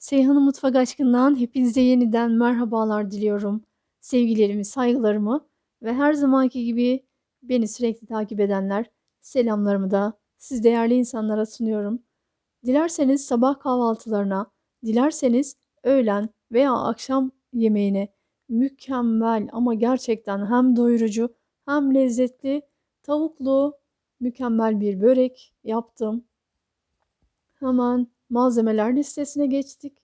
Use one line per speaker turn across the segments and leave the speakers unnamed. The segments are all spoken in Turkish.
Seyhan'ın Mutfak Aşkı'ndan hepinize yeniden merhabalar diliyorum. Sevgilerimi, saygılarımı ve her zamanki gibi beni sürekli takip edenler selamlarımı da siz değerli insanlara sunuyorum. Dilerseniz sabah kahvaltılarına, dilerseniz öğlen veya akşam yemeğine mükemmel ama gerçekten hem doyurucu hem lezzetli tavuklu mükemmel bir börek yaptım. Hemen malzemeler listesine geçtik.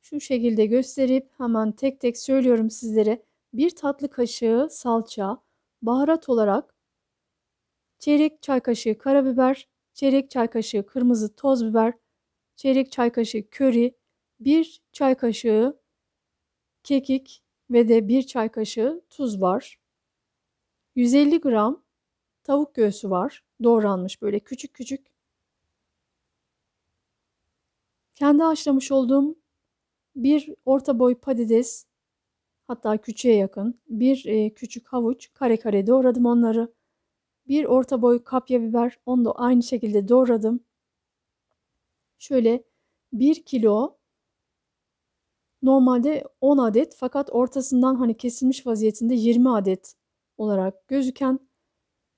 Şu şekilde gösterip hemen tek tek söylüyorum sizlere. Bir tatlı kaşığı salça, baharat olarak çeyrek çay kaşığı karabiber, çeyrek çay kaşığı kırmızı toz biber, çeyrek çay kaşığı köri, bir çay kaşığı kekik ve de bir çay kaşığı tuz var. 150 gram tavuk göğsü var. Doğranmış böyle küçük küçük. Kendi haşlamış olduğum bir orta boy patates hatta küçüğe yakın bir e, küçük havuç kare kare doğradım onları. Bir orta boy kapya biber onu da aynı şekilde doğradım. Şöyle bir kilo normalde 10 adet fakat ortasından hani kesilmiş vaziyetinde 20 adet olarak gözüken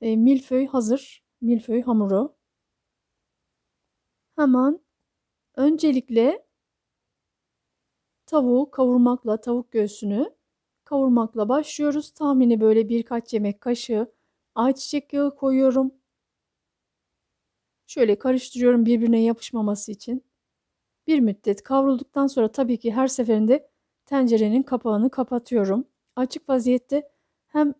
e, milföy hazır. Milföy hamuru. Hemen öncelikle tavuğu kavurmakla, tavuk göğsünü kavurmakla başlıyoruz. Tahmini böyle birkaç yemek kaşığı ayçiçek yağı koyuyorum. Şöyle karıştırıyorum birbirine yapışmaması için. Bir müddet kavrulduktan sonra tabii ki her seferinde tencerenin kapağını kapatıyorum. Açık vaziyette hem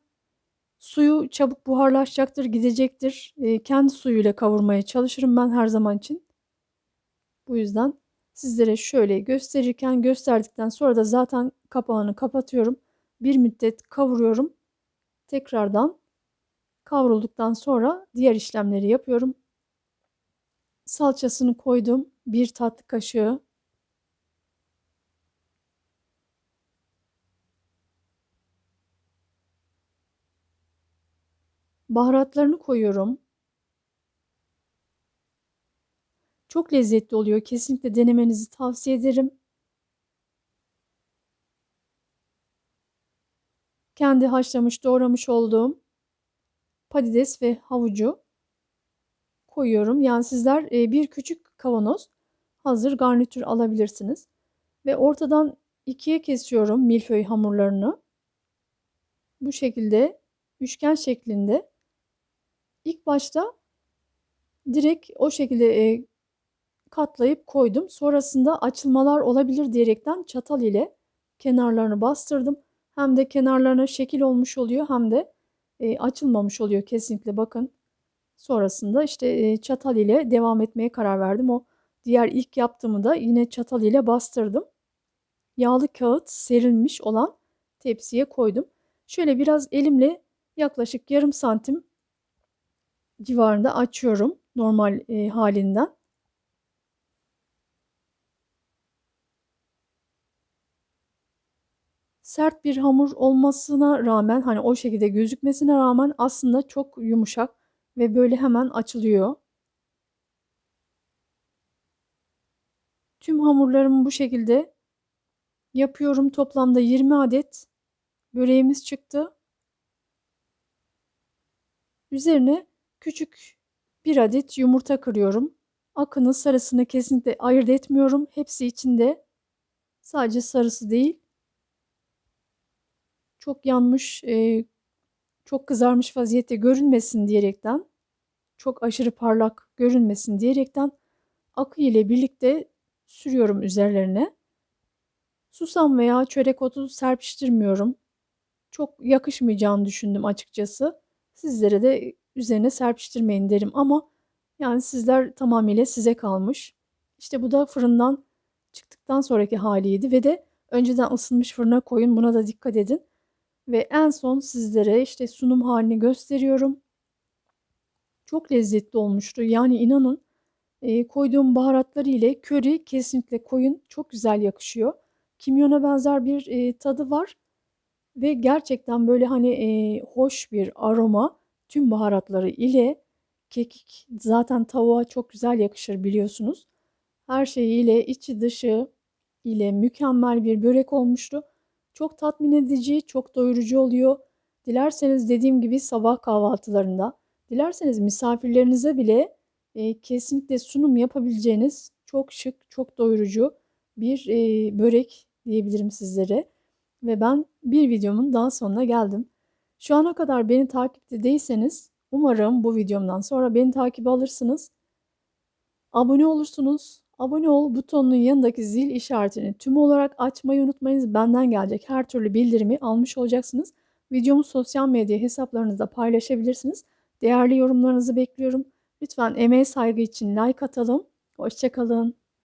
Suyu çabuk buharlaşacaktır, gidecektir. E, kendi suyuyla kavurmaya çalışırım ben her zaman için. Bu yüzden sizlere şöyle gösterirken gösterdikten sonra da zaten kapağını kapatıyorum. Bir müddet kavuruyorum. Tekrardan kavrulduktan sonra diğer işlemleri yapıyorum. Salçasını koydum. Bir tatlı kaşığı Baharatlarını koyuyorum. Çok lezzetli oluyor. Kesinlikle denemenizi tavsiye ederim. Kendi haşlamış, doğramış olduğum patates ve havucu koyuyorum. Yani sizler e, bir küçük kavanoz hazır garnitür alabilirsiniz. Ve ortadan ikiye kesiyorum milföy hamurlarını. Bu şekilde üçgen şeklinde İlk başta direkt o şekilde e, katlayıp koydum. Sonrasında açılmalar olabilir diyerekten çatal ile kenarlarını bastırdım. Hem de kenarlarına şekil olmuş oluyor hem de e, açılmamış oluyor kesinlikle bakın. Sonrasında işte e, çatal ile devam etmeye karar verdim. O diğer ilk yaptığımı da yine çatal ile bastırdım. Yağlı kağıt serilmiş olan tepsiye koydum. Şöyle biraz elimle yaklaşık yarım santim civarında açıyorum normal e, halinden. Sert bir hamur olmasına rağmen hani o şekilde gözükmesine rağmen aslında çok yumuşak ve böyle hemen açılıyor. Tüm hamurlarımı bu şekilde yapıyorum. Toplamda 20 adet böreğimiz çıktı. Üzerine Küçük bir adet yumurta kırıyorum. Akını sarısını kesinlikle ayırt etmiyorum. Hepsi içinde. Sadece sarısı değil. Çok yanmış, e, çok kızarmış vaziyette görünmesin diyerekten, çok aşırı parlak görünmesin diyerekten akı ile birlikte sürüyorum üzerlerine. Susam veya çörek otu serpiştirmiyorum. Çok yakışmayacağını düşündüm açıkçası. Sizlere de üzerine serpiştirmeyin derim ama yani sizler tamamıyla size kalmış. İşte bu da fırından çıktıktan sonraki haliydi ve de önceden ısınmış fırına koyun buna da dikkat edin. Ve en son sizlere işte sunum halini gösteriyorum. Çok lezzetli olmuştu. Yani inanın e, koyduğum baharatları ile köri kesinlikle koyun çok güzel yakışıyor. Kimyona benzer bir e, tadı var ve gerçekten böyle hani e, hoş bir aroma tüm baharatları ile kekik zaten tavuğa çok güzel yakışır biliyorsunuz. Her şeyiyle içi dışı ile mükemmel bir börek olmuştu. Çok tatmin edici, çok doyurucu oluyor. Dilerseniz dediğim gibi sabah kahvaltılarında, dilerseniz misafirlerinize bile e, kesinlikle sunum yapabileceğiniz çok şık, çok doyurucu bir e, börek diyebilirim sizlere. Ve ben bir videomun daha sonuna geldim. Şu ana kadar beni takipte değilseniz umarım bu videomdan sonra beni takibe alırsınız. Abone olursunuz. Abone ol butonunun yanındaki zil işaretini tüm olarak açmayı unutmayınız. Benden gelecek her türlü bildirimi almış olacaksınız. Videomu sosyal medya hesaplarınızda paylaşabilirsiniz. Değerli yorumlarınızı bekliyorum. Lütfen emeğe saygı için like atalım. Hoşçakalın.